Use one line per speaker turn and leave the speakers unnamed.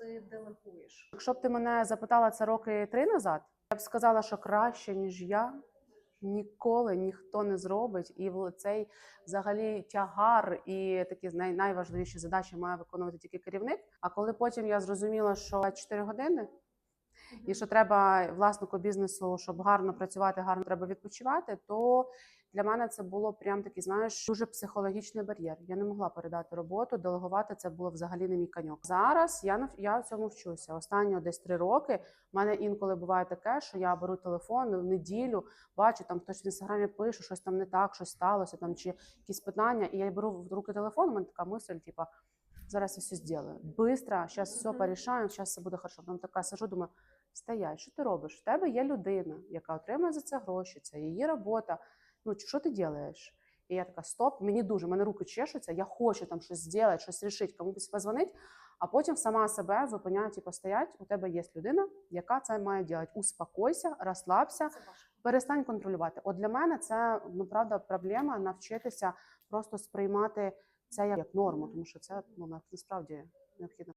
ти делегуєш?
Якщо б ти мене запитала це роки три назад, я б сказала, що краще, ніж я, ніколи ніхто не зробить. І цей взагалі тягар і такі най- найважливіші задачі має виконувати тільки керівник. А коли потім я зрозуміла, що 4 години. І що треба власнику бізнесу, щоб гарно працювати, гарно треба відпочивати, то для мене це було прям такий, знаєш, дуже психологічний бар'єр. Я не могла передати роботу, делегувати це було взагалі не мій каньок. Зараз я нав- я цьому вчуся. Останні десь три роки. У мене інколи буває таке, що я беру телефон в неділю, бачу там хтось в інстаграмі пише, щось там не так, щось сталося там чи якісь питання. І я беру в руки телефон. У мене така мисль, типа. Зараз я все зроблю. Быстро, зараз все порішаємо, зараз все буде хорошо. Потім така сижу, думаю, стоять, що ти робиш? В тебе є людина, яка отримує за це гроші, це її робота. Ну, що ти робиш? І я така, стоп, мені дуже, мене руки чешуться, я хочу там щось зробити, щось рішити, комусь позвонити, а потім сама себе зупиняю, типу, стоять, у тебе є людина, яка це має робити. Успокойся, розслабся, перестань контролювати. От для мене це ну правда проблема навчитися просто сприймати це як норму, тому що це ну насправді необхідно.